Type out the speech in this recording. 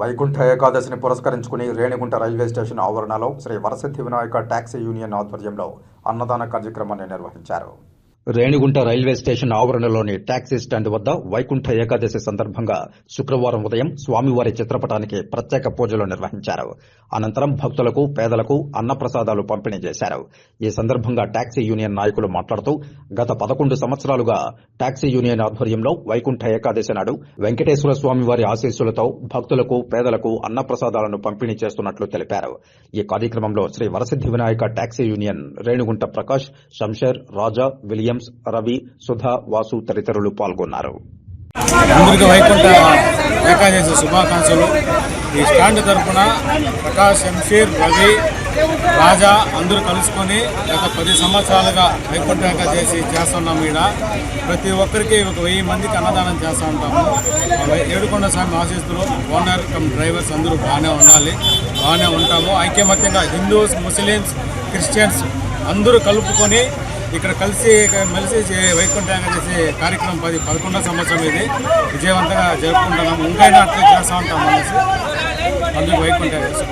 వైకుంఠ ఏకాదశిని పురస్కరించుకుని Renigunta railway station ఆవరణలో శ్రీ వరసిద్ధి వినాయక ట్యాక్సీ యూనియన్ ఆధ్వర్యంలో అన్నదాన కార్యక్రమాన్ని నిర్వహించారు. రేణిగుంట రైల్వే స్టేషన్ ఆవరణలోని టాక్సీ స్టాండ్ వద్ద వైకుంఠ ఏకాదశి సందర్భంగా శుక్రవారం ఉదయం స్వామివారి చిత్రపటానికి ప్రత్యేక పూజలు నిర్వహించారు. అనంతరం భక్తులకు పేదలకు అన్నప్రసాదాలు పంపిణీ చేశారు. ఈ సందర్భంగా టాక్సీ యూనియన్ నాయకులు మాట్లాడుతూ గత పదకొండు సంవత్సరాలుగా టాక్సీ యూనియన్ ఆధ్వర్యంలో వైకుంఠ ఏకాదశి నాడు వెంకటేశ్వర స్వామి వారి ఆశీస్సులతో భక్తులకు పేదలకు అన్నప్రసాదాలను పంపిణీ చేస్తున్నట్లు తెలిపారు. ఈ కార్యక్రమంలో Shri Varasiddhi Vinayaka taxi union Renugunta Prakash Shamsher Raja Williams Ravi Sudha Vasu తదితరులు పాల్గొన్నారు. ముందుగా వైకుంఠ ఏకాదశి శుభాకాంక్షలు. ఈ స్టాండ్ తరఫున ప్రకాష్ ఎంషీర్ రవి రాజా అందరూ కలుసుకొని గత పది సంవత్సరాలుగా వైకుంఠ ఏకాదశి చేస్తున్నాం ఈడ. ప్రతి ఒక్కరికి ఒక వెయ్యి మందికి అన్నదానం చేస్తూ ఉంటాము. ఏడుకొండ స్వామి ఆశీస్సులు ఓనర్ కమ్ డ్రైవర్స్ అందరూ బాగానే ఉండాలి బాగానే ఉంటాము. ఐక్యమత్యంగా హిందూస్ ముస్లిమ్స్ క్రిస్టియన్స్ అందరూ కలుపుకొని ఇక్కడ కలిసి మెలిసి వైకుంఠం వైకుంఠ కార్యక్రమం పది పదకొండో సంవత్సరం ఇది. విజయవంతంగా జరుపుకుంటున్నాము. ఇంకైనా అట్లా చేస్తూ ఉంటాం అనేసి అందుకు వైకుంఠ ఏకాదశి